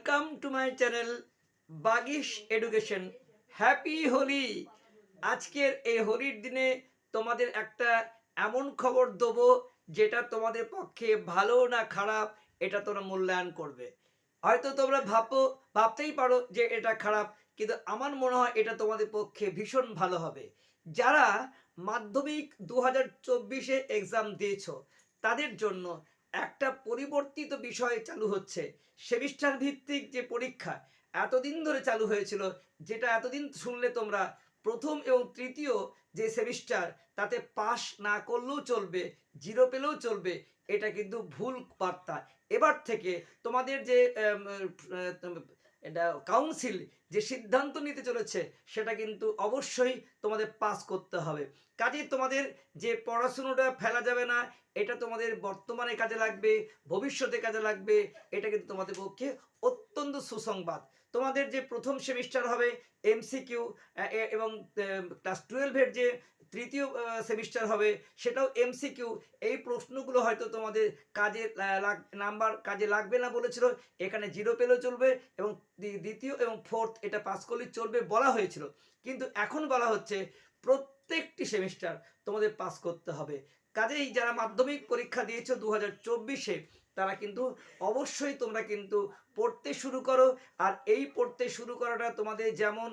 Welcome to my channel Bagish education happy Holi আজকের এই হোলির দিনে তোমাদের একটা এমন খবর দেবো, যেটা তোমাদের পক্ষে ভালো না খারাপ, এটা তোমরা মূল্যায়ন করবে। হয়তো তোমরা ভাবো, ভাবতেই পারো যে এটা খারাপ, কিন্তু আমার মনে হয় এটা তোমাদের পক্ষে ভীষণ ভালো হবে। যারা মাধ্যমিক দু হাজার চব্বিশে এক্সাম দিয়েছ, তাদের জন্য একটা পরিবর্তিত বিষয় চালু হচ্ছে। সেমিস্টার ভিত্তিক যে পরীক্ষা এতদিন ধরে চালু হয়েছিল, যেটা এতদিন শুনলে তোমরা প্রথম এবং তৃতীয় যে সেমিস্টার, তাতে পাস না করলেও চলবে, জিরো পেলেও চলবে, এটা কিন্তু ভুল বার্তা। এবার থেকে তোমাদের যে এটা কাউন্সিল যে সিদ্ধান্ত নিতে চলেছে, সেটা কিন্তু অবশ্যই তোমাদের পাস করতে হবে। কাজে তোমাদের যে পড়াশুনোটা ফেলা যাবে না, এটা তোমাদের বর্তমানে কাজে লাগবে, ভবিষ্যতে কাজে লাগবে, এটা কিন্তু তোমাদের পক্ষে অত্যন্ত সুসংবাদ। তোমাদের যে প্রথম সেমিস্টার হবে এমসিকিউ এবং ক্লাস টুয়েলভের যে তৃতীয় সেমিস্টার হবে, সেটাও এমসিকিউ এই প্রশ্নগুলো হয়তো তোমাদের কাজে নাম্বার কাজে লাগবে না বলেছিল, এখানে জিরো পেলেও চলবে, এবং দ্বিতীয় এবং ফোর্থ এটা পাস করলেই চলবে বলা হয়েছিল। কিন্তু এখন বলা হচ্ছে, প্রত্যেকটি সেমিস্টার তোমাদের পাস করতে হবে। কাজেই যারা মাধ্যমিক পরীক্ষা দিয়েছ দু হাজার চব্বিশে, তারা কিন্তু অবশ্যই তোমরা কিন্তু পড়তে শুরু করো। আর এই পড়তে শুরু করাটা তোমাদের যেমন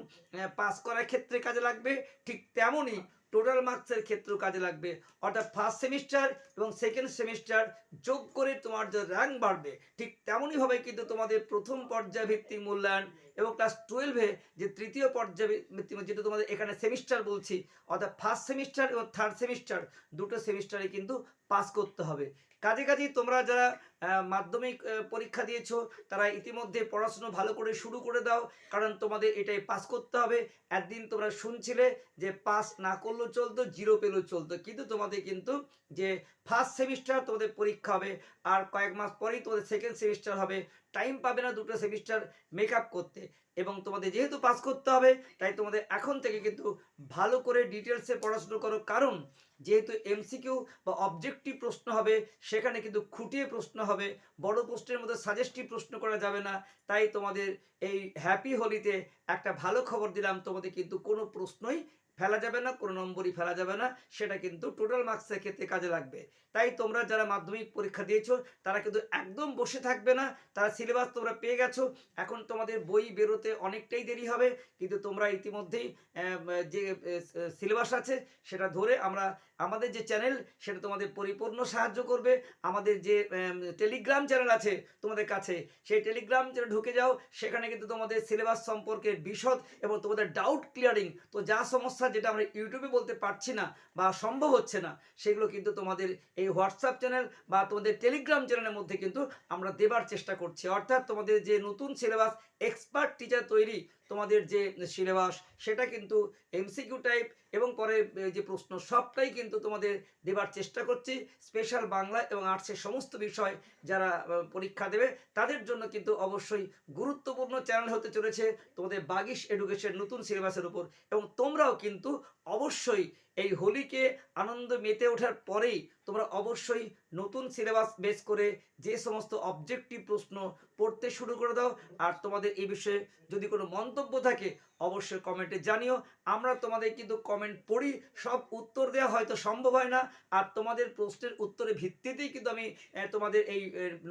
পাস করার ক্ষেত্রে কাজে লাগবে, ঠিক তেমনই টোটাল মার্কসের ক্ষেত্রেও কাজে লাগবে। অর্থাৎ ফার্স্ট সেমিস্টার এবং সেকেন্ড সেমিস্টার যোগ করে তোমার যে র্যাঙ্ক বাড়বে, ঠিক তেমনইভাবে কিন্তু তোমাদের প্রথম পর্যায় ভিত্তিক মূল্যায়ন এবং ক্লাস টুয়েলভে যে তৃতীয় পর্যায়ভিত্তিক যেটা তোমাদের এখানে সেমিস্টার বলছি, অর্থাৎ ফার্স্ট সেমিস্টার এবং থার্ড সেমিস্টার দুটো সেমিস্টারে কিন্তু পাস করতে হবে। কাজে কাজে তোমরা যারা মাধ্যমিক পরীক্ষা দিয়েছ, তারা ইতিমধ্যে পড়াশুনো ভালো করে শুরু করে দাও, কারণ তোমাদের এটাই পাস করতে হবে। একদিন তোমরা শুনছিলে যে পাস না করলেও চলতো জিরো পেলেও চলতো। কিন্তু তোমাদের কিন্তু যে ফার্স্ট সেমিস্টার তোমাদের পরীক্ষা হবে, আর কয়েক মাস পরেই তোমাদের সেকেন্ড সেমিস্টার হবে। টাইম পাবে না দুটো সেমিস্টার মেক করতে। এবং তোমাদের যেহেতু পাস করতে হবে, তাই তোমাদের এখন থেকে কিন্তু ভালো করে ডিটেলসে পড়াশুনো করো। কারণ যেহেতু এমসিকিউ বা অবজেক্টিভ প্রশ্ন হবে, সেখানে কিন্তু খুঁটিয়ে প্রশ্ন হবে। বড় প্রশ্নের মধ্যে সাজেস্টিভ প্রশ্ন করা যাবে না। তাই তোমাদের এই হ্যাপি হোলিতে একটা ভালো খবর দিলাম। তোমাদের কিন্তু কোনো প্রশ্নই ফেলা যাবে না, কোনো নম্বরই ফেলা যাবে না। সেটা কিন্তু টোটাল মার্কসের ক্ষেত্রে কাজে লাগবে। তাই তোমরা যারা মাধ্যমিক পরীক্ষা দিয়েছ, তারা কিন্তু একদম বসে থাকবে না। তারা সিলেবাস তোমরা পেয়ে গেছো। এখন তোমাদের বই বেরোতে অনেকটাই দেরি হবে। কিন্তু তোমরা ইতিমধ্যেই যে সিলেবাস আছে, সেটা ধরে আমরা আমাদের যে চ্যানেল সেটা তোমাদের পরিপূর্ণ সাহায্য করবে। আমাদের যে টেলিগ্রাম চ্যানেল আছে তোমাদের কাছে, সেই টেলিগ্রাম চ্যানেল ঢুকে যাও। সেখানে কিন্তু তোমাদের সিলেবাস সম্পর্কে বিশদ এবং তোমাদের ডাউট ক্লিয়ারিং তো যা সমস্যা যেটা আমরা ইউটিউবে বলতে পারছি না বা সম্ভব হচ্ছে না, সেগুলো কিন্তু তোমাদের এই হোয়াটসঅ্যাপ চ্যানেল বা তোমাদের টেলিগ্রাম চ্যানেলের মধ্যে কিন্তু আমরা দেবার চেষ্টা করছি। অর্থাৎ তোমাদের যে নতুন সিলেবাস এক্সপার্ট টিচার তৈরি তোমাদের যে সিলেবাস সেটা কিন্তু এমসিকিউ টাইপ এবং পরে যে প্রশ্ন, সবটাই কিন্তু তোমাদের দেবার চেষ্টা করছি। স্পেশাল বাংলা এবং আর্টসের সমস্ত বিষয় যারা পরীক্ষা দেবে, তাদের জন্য কিন্তু অবশ্যই গুরুত্বপূর্ণ চ্যানেল হতে চলেছে তোমাদের বাগিশ এডুকেশন নতুন সিলেবাসের উপর। এবং তোমরাও কিন্তু অবশ্যই এই হোলিকে আনন্দ মেতে ওঠার পরেই তোমরা অবশ্যই নতুন সিলেবাস বেস করে যে সমস্ত অবজেক্টিভ প্রশ্ন পড়তে শুরু করে দাও। আর তোমাদের এই বিষয়ে যদি কোনো মন্তব্য থাকে, অবশ্যই কমেন্টে জানিও। আমরা তোমাদের কিন্তু কমেন্ট পড়ি, সব উত্তর দেওয়া হয়তো সম্ভব হয় না। আর তোমাদের প্রশ্নের উত্তরের ভিত্তিতেই কিন্তু আমি তোমাদের এই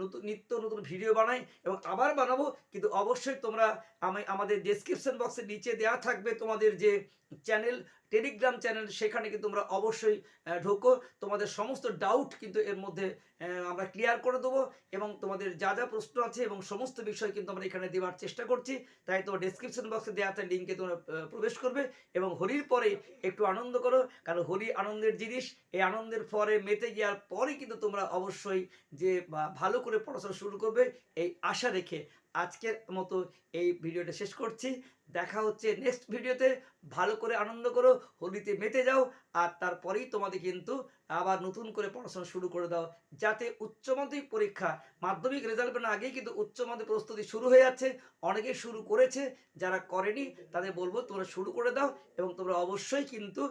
নতুন, নিত্য নতুন ভিডিও বানাই এবং আবার বানাবো। কিন্তু অবশ্যই তোমরা আমি আমাদের ডেসক্রিপশন বক্সের নিচে দেওয়া থাকবে তোমাদের যে চ্যানেল টেলিগ্রাম চ্যানেল সেখানে কিন্তু তোমরা অবশ্যই ঢোকো। তোমাদের সমস্ত ডাউট কিন্তু এর মধ্যে আমরা ক্লিয়ার করে দেবো এবং তোমাদের যা যা প্রশ্ন আছে এবং সমস্ত বিষয় কিন্তু আমরা এখানে দেওয়ার চেষ্টা করছি। তাই তোমার ডেসক্রিপশন বক্সে দেওয়া আছে লিঙ্কে তোমরা প্রবেশ করবে এবং হোলির পরে একটু আনন্দ করো। কারণ হোলি আনন্দের জিনিস, এই আনন্দের পরে মেতে যাওয়ার পরে কিন্তু তোমরা অবশ্যই যে ভালো করে পড়াশোনা শুরু করবে, এই আশা রেখে। আজকের মতো এই ভিডিওটা শেষ করছি। দেখা হচ্ছে নেক্সট ভিডিওতে। ভালো করে আনন্দ করো, হোলিতে মেতে যাও, আর তারপরেই তোমাদের কিন্তু আবার নতুন করে পড়াশোনা শুরু করে দাও, যাতে উচ্চ মাধ্যমিক পরীক্ষা, মাধ্যমিক রেজাল্ট বেরোনোর আগেই কিন্তু উচ্চ মাধ্যমিক প্রস্তুতি শুরু হয়ে যাচ্ছে। অনেকে শুরু করেছে, যারা করেনি, তাদের বলব তোমরা শুরু করে দাও এবং তোমরা অবশ্যই কিন্তু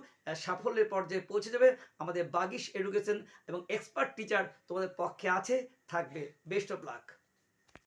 সাফল্যের পর্যায়ে পৌঁছে যাবে। আমাদের বাগিশ এডুকেশন এবং এক্সপার্ট টিচার তোমাদের পক্ষে আছে, থাকবে। Best of luck